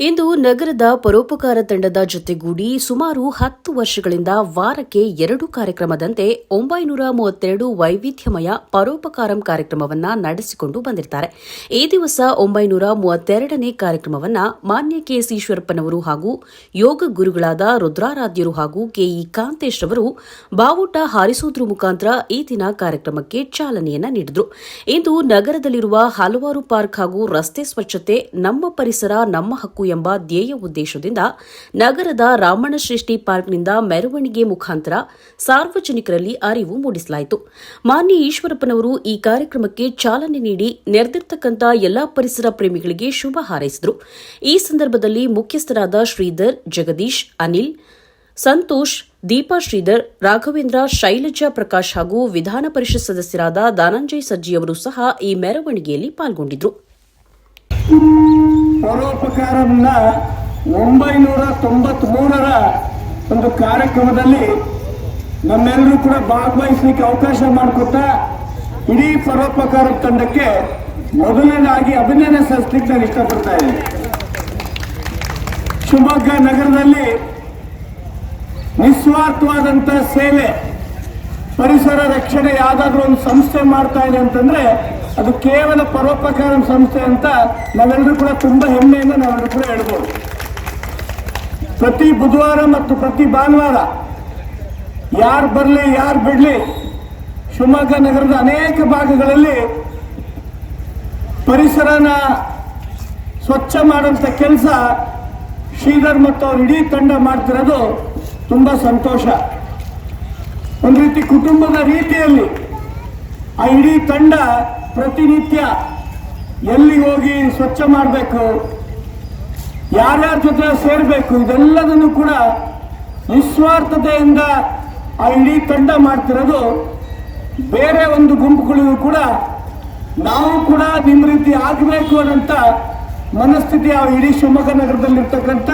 ಇಂದು ನಗರದ ಪರೋಪಕಾರ ತಂಡದ ಜೊತೆಗೂಡಿ ಸುಮಾರು ಹತ್ತು ವರ್ಷಗಳಿಂದ ವಾರಕ್ಕೆ ಎರಡು ಕಾರ್ಯಕ್ರಮದಂತೆ ಒಂಬೈನೂರ ಮೂವತ್ತೆರಡು ವೈವಿಧ್ಯಮಯ ಪರೋಪಕಾರಂ ಕಾರ್ಯಕ್ರಮವನ್ನ ನಡೆಸಿಕೊಂಡು ಬಂದಿರ್ತಾರೆ. ಈ ದಿವಸ ಒಂಬೈನೂರ ಮೂವತ್ತೆರಡನೇ ಕಾರ್ಯಕ್ರಮವನ್ನ ಮಾನ್ಯ ಕೆಎಸ್ ಈಶ್ವರಪ್ಪನವರು ಹಾಗೂ ಯೋಗ ಗುರುಗಳಾದ ರುದ್ರಾರಾಧ್ಯರು ಹಾಗೂ ಕೆಇ ಕಾಂತೇಶ್ ಅವರು ಬಾವುಟ ಹಾರಿಸುವುದರ ಮುಖಾಂತರ ಈ ದಿನ ಕಾರ್ಯಕ್ರಮಕ್ಕೆ ಚಾಲನೆಯನ್ನ ನೀಡಿದರು. ಇಂದು ನಗರದಲ್ಲಿರುವ ಹಲವಾರು ಪಾರ್ಕ್ ಹಾಗೂ ರಸ್ತೆ ಸ್ವಚ್ಛತೆ ನಮ್ಮ ಪರಿಸರ, ನಮ್ಮ ಹಕ್ಕು ಎಂಬ ಧ್ಯೇಯ ಉದ್ದೇಶದಿಂದ ನಗರದ ರಾಮಣ್ಣಶ್ರೇಷ್ಠಿ ಪಾರ್ಕ್ನಿಂದ ಮೆರವಣಿಗೆ ಮುಖಾಂತರ ಸಾರ್ವಜನಿಕರಲ್ಲಿ ಅರಿವು ಮೂಡಿಸಲಾಯಿತು. ಮಾನ್ಯ ಈಶ್ವರಪ್ಪನವರು ಈ ಕಾರ್ಯಕ್ರಮಕ್ಕೆ ಚಾಲನೆ ನೀಡಿ ನೆರೆದಿರ್ತಕ್ಕಂಥ ಎಲ್ಲಾ ಪರಿಸರ ಪ್ರೇಮಿಗಳಿಗೆ ಶುಭ ಹಾರೈಸಿದರು. ಈ ಸಂದರ್ಭದಲ್ಲಿ ಮುಖ್ಯಸ್ಥರಾದ ಶ್ರೀಧರ್, ಜಗದೀಶ್, ಅನಿಲ್, ಸಂತೋಷ್, ದೀಪಾ ಶ್ರೀಧರ್, ರಾಘವೇಂದ್ರ, ಶೈಲಜಾ ಪ್ರಕಾಶ್ ಹಾಗೂ ವಿಧಾನ ಪರಿಷತ್ ಸದಸ್ಯರಾದ ದಾನಂಜಯ್ ಸಜ್ಜಿಯವರು ಸಹ ಈ ಮೆರವಣಿಗೆಯಲ್ಲಿ ಪಾಲ್ಗೊಂಡಿದ್ರು ಪರೋಪಕಾರವನ್ನ ಒಂಬೈನೂರ ತೊಂಬತ್ಮೂರರ ಒಂದು ಕಾರ್ಯಕ್ರಮದಲ್ಲಿ ನಮ್ಮೆಲ್ಲರೂ ಕೂಡ ಭಾಗವಹಿಸಲಿಕ್ಕೆ ಅವಕಾಶ ಮಾಡಿಕೊಟ್ಟ ಇಡೀ ಪರೋಪಕಾರ ತಂಡಕ್ಕೆ ಮೊದಲನೇದಾಗಿ ಅಭಿನಂದನೆ ಸಲ್ಲಿಸಲಿಕ್ಕೆ ನಾನು ಇಷ್ಟಪಡ್ತಾ ಇದ್ದೀನಿ. ಶಿವಮೊಗ್ಗ ನಗರದಲ್ಲಿ ನಿಸ್ವಾರ್ಥವಾದಂಥ ಸೇವೆ, ಪರಿಸರ ರಕ್ಷಣೆ ಯಾವ್ದಾದ್ರು ಒಂದು ಸಂಸ್ಥೆ ಮಾಡ್ತಾ ಇದೆ ಅಂತಂದ್ರೆ ಅದು ಕೇವಲ ಪರೋಪಕಾರ ಸಂಸ್ಥೆ ಅಂತ ನಾವೆಲ್ಲರೂ ಕೂಡ ತುಂಬಾ ಹೆಮ್ಮೆಯಿಂದ ನಾವೆಲ್ಲರೂ ಕೂಡ ಹೇಳ್ಬೋದು. ಪ್ರತಿ ಬುಧವಾರ ಮತ್ತು ಪ್ರತಿ ಭಾನುವಾರ ಯಾರು ಬರಲಿ, ಯಾರು ಬಿಡಲಿ, ಶಿವಮೊಗ್ಗ ನಗರದ ಅನೇಕ ಭಾಗಗಳಲ್ಲಿ ಪರಿಸರನ ಸ್ವಚ್ಛ ಮಾಡೋಂಥ ಕೆಲಸ ಶ್ರೀಧರ್ ಮತ್ತು ಅವ್ರ ಇಡೀ ತಂಡ ಮಾಡ್ತಿರೋದು ತುಂಬ ಸಂತೋಷ. ಒಂದು ರೀತಿ ಕುಟುಂಬದ ರೀತಿಯಲ್ಲಿ ಆ ಇಡೀ ತಂಡ ಪ್ರತಿನಿತ್ಯ ಎಲ್ಲಿ ಹೋಗಿ ಸ್ವಚ್ಛ ಮಾಡಬೇಕು ಯಾರ್ಯಾರ ಜೊತೆ ಸೇರಬೇಕು, ಇದೆಲ್ಲದನ್ನು ಕೂಡ ನಿಸ್ವಾರ್ಥತೆಯಿಂದ ಆ ಇಡೀ ತಂಡ ಮಾಡ್ತಿರೋದು. ಬೇರೆ ಒಂದು ಗುಂಪುಗಳಿಗೂ ಕೂಡ ನಾವು ಕೂಡ ನಿಮ್ಮ ರೀತಿ ಆಗಬೇಕು ಅನ್ನೋಂಥ ಮನಸ್ಥಿತಿ ಆ ಇಡೀ ಶಿವಮೊಗ್ಗ ನಗರದಲ್ಲಿರ್ತಕ್ಕಂಥ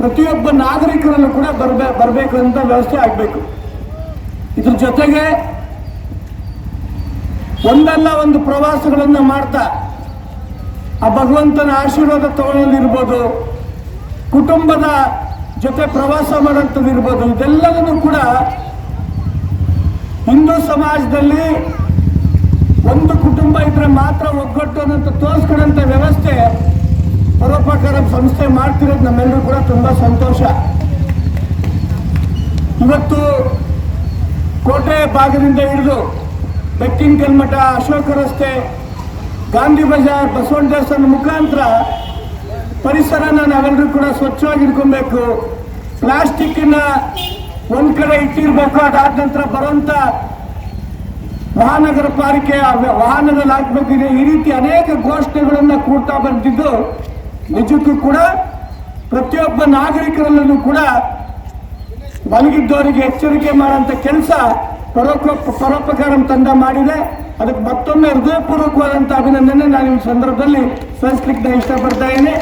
ಪ್ರತಿಯೊಬ್ಬ ನಾಗರಿಕರಲ್ಲೂ ಕೂಡ ಬರ್ಬೇ, ಬರಬೇಕು ಅಂತ ವ್ಯವಸ್ಥೆ ಆಗಬೇಕು. ಇದ್ರ ಜೊತೆಗೆ ಒಂದಲ್ಲ ಒಂದು ಪ್ರವಾಸಗಳನ್ನು ಮಾಡ್ತಾ, ಆ ಭಗವಂತನ ಆಶೀರ್ವಾದ ತಗೊಳ್ಳೋದಿರ್ಬೋದು ಕುಟುಂಬದ ಜೊತೆ ಪ್ರವಾಸ ಮಾಡೋಂಥದ್ದು ಇರ್ಬೋದು ಇದೆಲ್ಲದನ್ನು ಕೂಡ ಹಿಂದೂ ಸಮಾಜದಲ್ಲಿ ಒಂದು ಕುಟುಂಬ ಇದ್ರೆ ಮಾತ್ರ ಒಗ್ಗಟ್ಟು ಅನ್ನೋಂಥ ತೋರಿಸ್ಕೊಳ್ಳೋಂಥ ವ್ಯವಸ್ಥೆ ಪರೋಪಕಾರ ಸಂಸ್ಥೆ ಮಾಡ್ತಿರೋದು ನಮ್ಮೆಲ್ಲರೂ ಕೂಡ ತುಂಬ ಸಂತೋಷ. ಇವತ್ತು ಕೋಟೆ ಭಾಗದಿಂದ ಹಿಡಿದು ಬೆಕ್ಕಿನ ಕಲ್ಮಠ, ಅಶೋಕ ರಸ್ತೆ, ಗಾಂಧಿ ಬಜಾರ್, ಬಸವಣ್ಣ ದೇವಸ್ಥಾನ ಮುಖಾಂತರ ಪರಿಸರನ ನಾವೆಲ್ಲರೂ ಕೂಡ ಸ್ವಚ್ಛವಾಗಿ ಇಟ್ಕೊಬೇಕು. ಪ್ಲಾಸ್ಟಿಕ್ನ ಒಂದ್ ಕಡೆ ಇಟ್ಟಿರ್ಬೇಕು, ಅದಾದ ನಂತರ ಬರುವಂತ ಮಹಾನಗರ ಪಾಲಿಕೆ ವಾಹನದಲ್ಲಿ ಹಾಕ್ಬೇಕಿದೆ. ಈ ರೀತಿ ಅನೇಕ ಘೋಷಣೆಗಳನ್ನ ಕೂಡ್ತಾ ಬಂದಿದ್ದು, ನಿಜಕ್ಕೂ ಕೂಡ ಪ್ರತಿಯೊಬ್ಬ ನಾಗರಿಕರಲ್ಲೂ ಕೂಡ ಮಲಗಿದ್ದವರಿಗೆ ಎಚ್ಚರಿಕೆ ಮಾಡುವಂತ ಕೆಲಸ ಪರೋಪ ಪರೋಪಕಾರ ತಂಡ ಮಾಡಿದೆ. ಅದಕ್ಕೆ ಮತ್ತೊಮ್ಮೆ ಹೃದಯಪೂರ್ವಕವಾದಂಥ ಅಭಿನಂದನೆ. ನಾನು ಈ ಸಂದರ್ಭದಲ್ಲಿ ಸಲ್ಲಿಸ್ಲಿಕ್ಕೆ ಇಷ್ಟಪಡ್ತಾ ಇದ್ದೀನಿ.